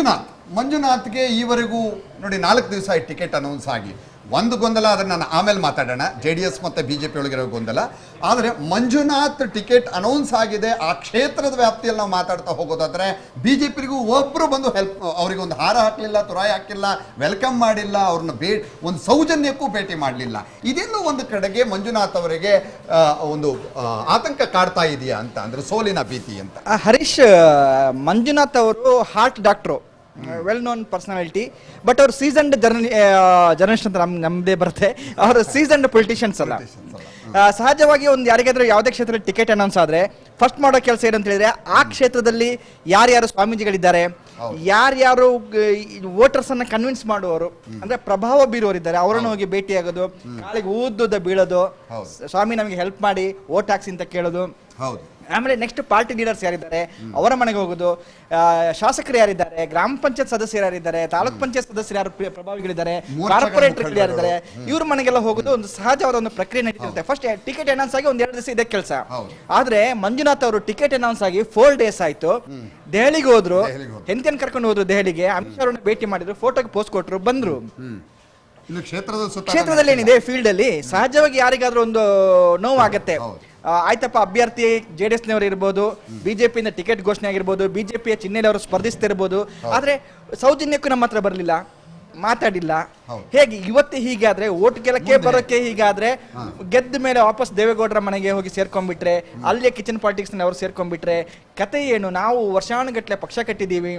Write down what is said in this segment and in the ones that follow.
ಮಂಜುನಾಥ್, ಮಂಜುನಾಥ್ಗೆ ಈವರೆಗೂ ನೋಡಿ ನಾಲ್ಕು ದಿವಸ ಆಯ್ತು ಟಿಕೆಟ್ ಅನೌನ್ಸ್ ಆಗಿ. ಒಂದು ಗೊಂದಲ ಅದನ್ನು ನಾನು ಆಮೇಲೆ ಮಾತಾಡೋಣ. ಜೆ ಡಿ ಎಸ್ ಮತ್ತು ಬಿ ಜೆ ಪಿ ಒಳಗಿರೋ ಗೊಂದಲ. ಆದರೆ ಮಂಜುನಾಥ್ ಟಿಕೆಟ್ ಅನೌನ್ಸ್ ಆಗಿದೆ. ಆ ಕ್ಷೇತ್ರದ ವ್ಯಾಪ್ತಿಯಲ್ಲಿ ನಾವು ಮಾತಾಡ್ತಾ ಹೋಗೋದಾದರೆ ಬಿ ಜೆ ಪಿಗೂ ಒಬ್ಬರು ಬಂದು ಹೆಲ್ಪ್ ಅವರಿಗೆ ಒಂದು ಹಾರ ಹಾಕಲಿಲ್ಲ, ತುರಾಯಿ ಹಾಕಿಲ್ಲ ವೆಲ್ಕಮ್ ಮಾಡಿಲ್ಲ, ಅವ್ರನ್ನ ಭೇ ಒಂದು ಸೌಜನ್ಯಕ್ಕೂ ಭೇಟಿ ಮಾಡಲಿಲ್ಲ. ಇದೆಲ್ಲೂ ಒಂದು ಕಡೆಗೆ ಮಂಜುನಾಥ್ ಅವರಿಗೆ ಒಂದು ಆತಂಕ ಕಾಡ್ತಾ ಇದೆಯಾ ಅಂತ ಅಂದರೆ ಸೋಲಿನ ಭೀತಿ ಅಂತ. ಹರೀಶ್ ಮಂಜುನಾಥ್ ಅವರು heart doctor well known personality but ಅವ್ರು ಸೀಸನ್ಡ್ ಜರ್ನ ಜರ್ನಲಿಸ್ಟ್ ಅಂತ ನಮ್ ನಮ್ಮದೇ ಬರುತ್ತೆ. ಅವರು ಸೀಸನ್ಡ್ ಪೊಲಿಟಿಷಿಯನ್ಸ್ ಅಲ್ಲ. ಆ, ಸಹಜವಾಗಿ ಒಂದು ಯಾರಿಗಾದ್ರೂ ಯಾವುದೇ ಕ್ಷೇತ್ರದಲ್ಲಿ ಟಿಕೆಟ್ ಅನೌನ್ಸ್ ಆದ್ರೆ ಫಸ್ಟ್ ಮಾಡೋ ಕೆಲಸ ಏನಂತ ಹೇಳಿದ್ರೆ ಆ ಕ್ಷೇತ್ರದಲ್ಲಿ ಯಾರ್ಯಾರು ಸ್ವಾಮೀಜಿಗಳಿದ್ದಾರೆ ಯಾರ್ಯಾರು ವೋಟರ್ಸ್ ಅನ್ನ ಕನ್ವಿನ್ಸ್ ಮಾಡುವವರು ಅಂದ್ರೆ ಪ್ರಭಾವ ಬೀರುವವರಿದ್ದಾರೆ. ಅವರನ್ನು ಹೋಗಿ ಭೇಟಿಯಾಗೋದು ಕಾಲಿಗೆ ಊದ್ದುದ ಬೀಳೋದು. ಸ್ವಾಮಿ ನಮಗೆ ಹೆಲ್ಪ್ ಮಾಡಿ ವೋಟ್ ಹಾಕ್ಸಿ ಅಂತ ಕೇಳೋದು. ಆಮೇಲೆ ನೆಕ್ಸ್ಟ್ ಪಾರ್ಟಿ ಲೀಡರ್ಸ್ ಯಾರಿದ್ದಾರೆ? ಅವರ ಮನೆಗೆ ಹೋಗೋದು. ಶಾಸಕರು ಯಾರಿದ್ದಾರೆ? ಗ್ರಾಮ ಪಂಚಾಯತ್ ಸದಸ್ಯರು ಯಾರಿದ್ದಾರೆ? ತಾಲೂಕ್ ಪಂಚಾಯತ್ ಸದಸ್ಯರು ಯಾರು ಪ್ರ- ಪ್ರಭಾವಿಗಳಿದ್ದಾರೆ? ಕಾರ್ಪೊರೇಟರ್. ಯಾರಿದ್ದಾರೆ? ಇವ್ರ ಮನೆಗೆಲ್ಲ ಹೋಗೋದು ಒಂದು ಸಹಜವಾದ ಒಂದು ಪ್ರಕ್ರಿಯೆ ನಡೀತಿರುತ್ತೆ ಫಸ್ಟ್ ಟಿಕೆಟ್ ಅನೌನ್ಸ್ ಆಗಿ ಒಂದ್ ಎರಡು ದಿವಸ ಇದೆ ಕೆಲಸ. ಆದ್ರೆ ಮಂಜುನಾಥ್ ಅವರು ಟಿಕೆಟ್ ಅನೌನ್ಸ್ ಆಗಿ ಫೋರ್ ಡೇಸ್ ಆಯ್ತು. ದೆಹಲಿಗೆ ಹೋದ್ರು. ದೆಹಲಿಗೆ ಹೋದ್ರು. ಕರ್ಕೊಂಡು ಹೋದ್ರು ದೆಹಲಿಗೆ. ಅಮಿತ್ ಶಾ ಅವ್ರನ್ನ ಭೇಟಿ ಮಾಡಿದ್ರು ಫೋಟೋಗೆ ಪೋಸ್ಟ್ ಕೊಟ್ಟರು ಬಂದ್ರು. ಇನ್ನು ಕ್ಷೇತ್ರದ ಸುತ್ತ ಕ್ಷೇತ್ರದಲ್ಲಿ ಏನಿದೆ ಫೀಲ್ಡ್ ಅಲ್ಲಿ? ಸಹಜವಾಗಿ ಯಾರಿಗಾದ್ರೂ ಒಂದು ನೋವಾಗತ್ತೆ. ಹೌದು. ಆ, ಆಯ್ತಪ್ಪ ಅಭ್ಯರ್ಥಿ ಜೆ ಡಿ ಎಸ್ನವರು ಇರ್ಬೋದು ಬಿಜೆಪಿಯಿಂದ ಟಿಕೆಟ್ ಘೋಷಣೆ ಆಗಿರ್ಬೋದು ಬಿಜೆಪಿಯ ಚಿಹ್ನೆಯಲ್ಲಿ ಅವರು ಸ್ಪರ್ಧಿಸ್ತಿರ್ಬೋದು ಆದ್ರೆ ಸೌಜನ್ಯಕ್ಕೂ ನಮ್ಮ ಹತ್ರ ಬರಲಿಲ್ಲ. ಮಾತಾಡಿಲ್ಲ. ಹೇಗೆ ಇವತ್ತೇ ಹೀಗಾದ್ರೆ ಓಟ್ ಗೆಲಕ್ಕೆ ಬರೋಕೆ ಹೀಗಾದ್ರೆ ಗೆದ್ದ ಮೇಲೆ ವಾಪಸ್ ದೇವೇಗೌಡರ ಮನೆಗೆ ಹೋಗಿ ಸೇರ್ಕೊಂಡ್ಬಿಟ್ರೆ ಅಲ್ಲೇ ಕಿಚನ್ ಪಾಲಿಟಿಕ್ಸ್ ಅವ್ರು ಸೇರ್ಕೊಂಡ್ಬಿಟ್ರೆ ಕತೆ ಏನು? ನಾವು ವರ್ಷಾನುಗಟ್ಲೆ ಪಕ್ಷ ಕಟ್ಟಿದ್ದೀವಿ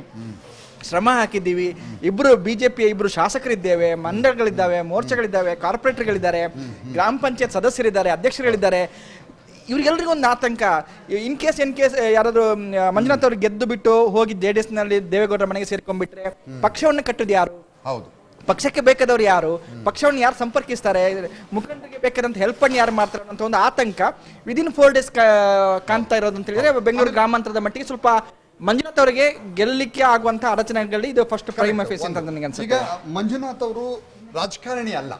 ಶ್ರಮ ಹಾಕಿದ್ದೀವಿ. ಇಬ್ರು ಬಿಜೆಪಿಯ ಇಬ್ರು ಶಾಸಕರಿದ್ದೇವೆ ಮಂಡಳಿಗಳಿದ್ದಾವೆ ಮೋರ್ಚಾಗಳಿದ್ದಾವೆ ಕಾರ್ಪೊರೇಟರ್ಗಳಿದ್ದಾರೆ ಗ್ರಾಮ ಪಂಚಾಯತ್ ಸದಸ್ಯರಿದ್ದಾರೆ ಅಧ್ಯಕ್ಷರುಗಳಿದ್ದಾರೆ. ಇವ್ರಿಗೆಲ್ರಿಗೂ ಒಂದು ಆತಂಕ. ಇನ್ ಕೇಸ್ ಇನ್ ಕೇಸ್ ಯಾರಾದ್ರು ಮಂಜುನಾಥ್ ಅವ್ರು ಗೆದ್ದು ಬಿಟ್ಟು ಹೋಗಿ ಜೆ ಡಿ ಎಸ್ನಲ್ಲಿ ದೇವೇಗೌಡರ ಮನೆಗೆ ಸೇರ್ಕೊಂಡ್ಬಿಟ್ರೆ ಪಕ್ಷವನ್ನು ಕಟ್ಟೋದು ಯಾರು? ಹೌದು. ಪಕ್ಷಕ್ಕೆ ಬೇಕಾದವ್ರು ಯಾರು? ಪಕ್ಷವನ್ನು ಯಾರು ಸಂಪರ್ಕಿಸ್ತಾರೆ? ಮುಖಂಡರಿಗೆ ಬೇಕಾದಂತ ಹೆಲ್ಪ್ ಅನ್ನು ಯಾರು ಮಾಡ್ತಾರೆ ಅಂತ ಒಂದು ಆತಂಕ ವಿದಿನ್ ಫೋರ್ ಡೇಸ್ ಕಾಣ್ತಾ ಇರೋದು ಅಂತ ಹೇಳಿದ್ರೆ ಬೆಂಗಳೂರು ಗ್ರಾಮಾಂತರದ ಮಟ್ಟಿಗೆ ಸ್ವಲ್ಪ ಮಂಜುನಾಥ್ ಅವರಿಗೆ ಗೆಲ್ಲಲಿಕ್ಕೆ ಆಗುವಂತಹ ಅಡಚಣೆಗಳಲ್ಲಿ ಇದು ಫಸ್ಟ್ ಪ್ರೈಮ್ ಫೇಸ್ ಅಂತ ನನಗೆ ಈಗ ಮಂಜುನಾಥ್ ಅವರು ರಾಜಕಾರಣಿ ಅಲ್ಲ.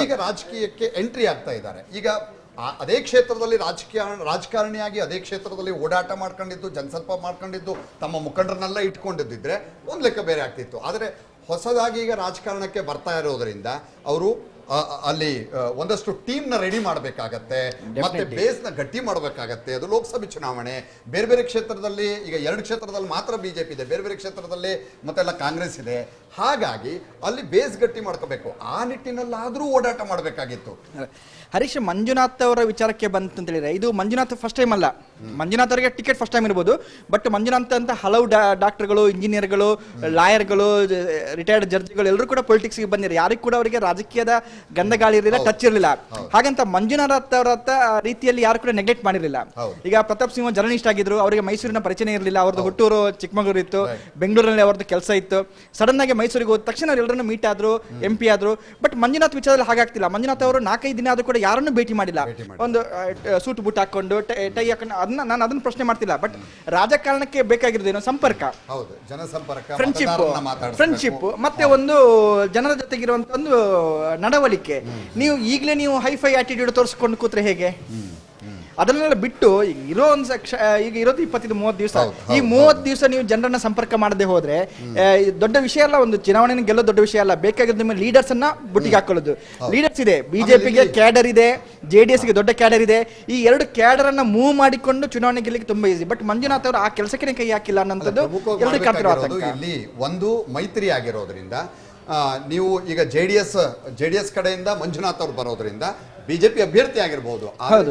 ಈಗ ರಾಜಕೀಯಕ್ಕೆ ಎಂಟ್ರಿ ಆಗ್ತಾ ಇದ್ದಾರೆ. ಈಗ ಅದೇ ಕ್ಷೇತ್ರದಲ್ಲಿ ರಾಜಕೀಯ ರಾಜಕಾರಣಿಯಾಗಿ ಅದೇ ಕ್ಷೇತ್ರದಲ್ಲಿ ಓಡಾಟ ಮಾಡ್ಕೊಂಡಿದ್ದು ಜನಸಲ್ಪ ಮಾಡ್ಕೊಂಡಿದ್ದು ತಮ್ಮ ಮುಖಂಡರನ್ನೆಲ್ಲ ಇಟ್ಕೊಂಡಿದ್ದಿದ್ರೆ ಒಂದು ಲೆಕ್ಕ ಬೇರೆ ಆಗ್ತಿತ್ತು. ಆದರೆ ಹೊಸದಾಗಿ ಈಗ ರಾಜಕಾರಣಕ್ಕೆ ಬರ್ತಾ ಇರೋದ್ರಿಂದ ಅವರು ಅಲ್ಲಿ ಒಂದಷ್ಟು ಟೀಮ್ನ ರೆಡಿ ಮಾಡಬೇಕಾಗತ್ತೆ ಮತ್ತೆ ಬೇಸ್ನ ಗಟ್ಟಿ ಮಾಡಬೇಕಾಗತ್ತೆ. ಅದು ಲೋಕಸಭೆ ಚುನಾವಣೆ. ಬೇರೆ ಬೇರೆ ಕ್ಷೇತ್ರದಲ್ಲಿ ಈಗ ಎರಡು ಕ್ಷೇತ್ರದಲ್ಲಿ ಮಾತ್ರ ಬಿಜೆಪಿ ಇದೆ. ಬೇರೆ ಬೇರೆ ಕ್ಷೇತ್ರದಲ್ಲಿ ಮತ್ತೆಲ್ಲ ಕಾಂಗ್ರೆಸ್ ಇದೆ. ಹಾಗಾಗಿ ಅಲ್ಲಿ ಬೇಸ್ ಗಟ್ಟಿ ಮಾಡ್ಕೋಬೇಕು. ಆ ನಿಟ್ಟಿನಲ್ಲಾದರೂ ಓಡಾಟ ಮಾಡಬೇಕಾಗಿತ್ತು. ಹರೀಶ್ ಮಂಜುನಾಥ್ ಅವರ ವಿಚಾರಕ್ಕೆ ಬಂತು ಅಂತ ಹೇಳಿದ್ರೆ ಇದು ಮಂಜುನಾಥ್ ಫಸ್ಟ್ ಟೈಮ್ ಅಲ್ಲ. ಮಂಜುನಾಥ್ ಅವರಿಗೆ ಟಿಕೆಟ್ ಫಸ್ಟ್ ಟೈಮ್ ಇರ್ಬೋದು. ಬಟ್ ಮಂಜುನಾಥ್ ಅಂತ ಹಲವು ಡಾಕ್ಟರ್ಗಳು ಇಂಜಿನಿಯರ್ಗಳು ಲಾಯರ್ಗಳು ರಿಟೈರ್ಡ್ ಜಡ್ಜ್ಗಳು ಎಲ್ಲರೂ ಕೂಡ ಪೊಲಿಟಿಕ್ಸ್ಗೆ ಗೆ ಬಂದಿರೋ ಯಾರಿಗೂ ಕೂಡ ಅವರಿಗೆ ರಾಜಕೀಯದ ಗಂಧಗಾಳಿ ಇರಲಿಲ್ಲ ಟಚ್ ಇರಲಿಲ್ಲ. ಹಾಗಂತ ಮಂಜುನಾಥ್ ಅವರ ರೀತಿಯಲ್ಲಿ ಯಾರು ಕೂಡ ನೆಗ್ಲೆಕ್ಟ್ ಮಾಡಿರಲಿಲ್ಲ. ಈಗ ಪ್ರತಾಪ್ ಸಿಂಹ ಜರ್ನಲಿಸ್ಟ್ ಆಗಿದ್ರು ಅವರಿಗೆ ಮೈಸೂರಿನ ಪರಿಚಯ ಇರಲಿಲ್ಲ. ಅವ್ರದ್ದು ಹುಟ್ಟೂರು ಚಿಕ್ಕಮಗಳೂರು ಇತ್ತು ಬೆಂಗಳೂರಿನಲ್ಲಿ ಅವ್ರದ್ದು ಕೆಲಸ ಇತ್ತು. ಸಡನ್ ಆಗಿ ಮೈಸೂರಿಗೆ ಹೋದ ತಕ್ಷಣ ಎಲ್ಲರನ್ನು ಮೀಟ್ ಆದ್ರು ಎಂ ಪಿ ಆದ್ರು. ಬಟ್ ಮಂಜುನಾಥ್ ವಿಚಾರದಲ್ಲಿ ಹಾಗಾಗ್ತಿಲ್ಲ. ಮಂಜುನಾಥ್ ಅವರು ನಾಲ್ಕೈದು ದಿನ ಆದ್ರೂ ಕೂಡ ಯಾರನ್ನೂ ಭೇಟಿ ಮಾಡಿಲ್ಲ. ಒಂದು ಸೂಟ್ ಬುಟ್ ಹಾಕೊಂಡು ಟೈ ಹಾಕೊಂಡು ಅದನ್ನ ನಾನು ಅದನ್ನ ಪ್ರಶ್ನೆ ಮಾಡ್ತಿಲ್ಲ. ಬಟ್ ರಾಜಕಾರಣಕ್ಕೆ ಬೇಕಾಗಿರೋದೇನು ಸಂಪರ್ಕ. ಹೌದು ಜನಸಂಪರ್ಕ ಫ್ರೆಂಡ್ಶಿಪ್ ಫ್ರೆಂಡ್ಶಿಪ್ ಮತ್ತೆ ಒಂದು ಜನರ ಜೊತೆಗಿರುವಂತ ಒಂದು ನಡವಳಿಕೆ ನೀವು ಈಗಲೇ ನೀವು ಹೈಫೈ ಆಟಿಟ್ಯೂಡ್ ತೋರಿಸ್ಕೊಂಡು ಕೂತ್ರೆ ಹೇಗೆ? ಅದನ್ನೆಲ್ಲ ಬಿಟ್ಟು ಈಗ ಇರೋ ಒಂದು ಸಕ್ಷ ಈಗ ಇರೋದು ಇಪ್ಪತ್ತೈದು ಮೂವತ್ತು ದಿವಸ. ಈ ಮೂವತ್ತು ದಿವಸ ನೀವು ಜನರನ್ನ ಸಂಪರ್ಕ ಮಾಡದೆ ಹೋದ್ರೆ ಆ, ಇದು ದೊಡ್ಡ ವಿಷಯ ಅಲ್ಲ ಒಂದು ಚುನಾವಣೆ ಗೆಲ್ಲೋ ದೊಡ್ಡ ವಿಷಯ ಅಲ್ಲ ಬೇಕಾಗಿದ್ದ ನಿಮ್ಮ ಲೀಡರ್ಸ್ ಅನ್ನ ಬುಟ್ಟಿಗೆ ಹಾಕೊಳ್ಳೋದು. ಲೀಡರ್ಸ್ ಇದೆ ಬಿಜೆಪಿಗೆ ಕ್ಯಾಡರ್ ಇದೆ ಜೆ ಡಿ ಎಸ್ಗೆ ದೊಡ್ಡ ಕ್ಯಾಡರ್ ಇದೆ. ಈ ಎರಡು ಕ್ಯಾಡರ್ ಅನ್ನ ಮೂವ್ ಮಾಡಿಕೊಂಡು ಚುನಾವಣೆ ಗೆಲ್ಲಕ್ಕೆ ತುಂಬಾ ಈಸಿ ಬಟ್ ಮಂಜುನಾಥ್ ಅವರು ಆ ಕೆಲಸಕ್ಕೆ ಕೈ ಹಾಕಿಲ್ಲ ಅನ್ನೋದು ಪ್ರಮುಖವಾಗಿ ಎಲ್ಲರಿಗೂ ಕಾಡ್ತಿರೋ ಮಾಡ್ಬೇಕಾಗಿರೋದು ಆತಂಕ. ಇಲ್ಲಿ ಒಂದು ಮೈತ್ರಿ ಆಗಿರೋದ್ರಿಂದ ಆ, ನೀವು ಈಗ J D S J D S ಕಡೆಯಿಂದ ಮಂಜುನಾಥ್ ಅವ್ರು ಬರೋದ್ರಿಂದ ಬಿಜೆಪಿ ಅಭ್ಯರ್ಥಿ ಆಗಿರ್ಬೋದು.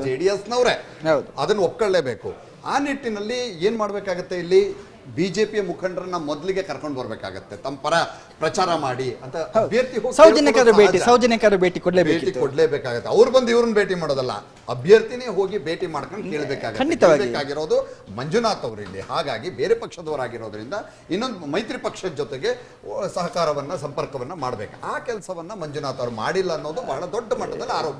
ಜೆ ಡಿ ಎಸ್ನವರೇ ಹೌದು. ಅದನ್ನು ಒಪ್ಕೊಳ್ಳೇಬೇಕು. ಆ ನಿಟ್ಟಿನಲ್ಲಿ ಏನ್ ಮಾಡ್ಬೇಕಾಗತ್ತೆ ಇಲ್ಲಿ? ಬಿಜೆಪಿಯ ಮುಖಂಡರನ್ನ ಮೊದಲಿಗೆ ಕರ್ಕೊಂಡು ಬರ್ಬೇಕಾಗತ್ತೆ. ತಮ್ಮ ಪರ ಪ್ರಚಾರ ಮಾಡಿ ಅಂತ ಅಭ್ಯರ್ಥಿ ಹೋಗಿ ಸೌಜನ್ಯಕ್ಕಾದ್ರೂ ಭೇಟಿ ಸೌಜನಿಕರ ಭೇಟಿ ಭೇಟಿ ಕೊಡ್ಲೇಬೇಕಿತ್ತು ಕೊಡ್ಲೇಬೇಕಾಗತ್ತೆ. ಅವ್ರು ಬಂದು ಇವ್ರನ್ನ ಭೇಟಿ ಮಾಡೋದಲ್ಲ. ಅಭ್ಯರ್ಥಿನೇ ಹೋಗಿ ಭೇಟಿ ಮಾಡ್ಕೊಂಡು ಕೇಳಬೇಕಾಗಿರೋದು. ಕೇಳ್ಬೇಕಾಗಿರೋದು ಮಂಜುನಾಥ್ ಅವರು ಇಲ್ಲಿ. ಹಾಗಾಗಿ ಬೇರೆ ಪಕ್ಷದವರಾಗಿರೋದ್ರಿಂದ ಇನ್ನೊಂದು ಮೈತ್ರಿ ಪಕ್ಷದ ಜೊತೆಗೆ ಸಹಕಾರವನ್ನ ಸಂಪರ್ಕವನ್ನ ಮಾಡ್ಬೇಕು. ಆ ಕೆಲಸವನ್ನ ಮಂಜುನಾಥ್ ಅವರು ಮಾಡಿಲ್ಲ ಅನ್ನೋದು ಬಹಳ ದೊಡ್ಡ ಮಟ್ಟದಲ್ಲಿ ಆರೋಪ.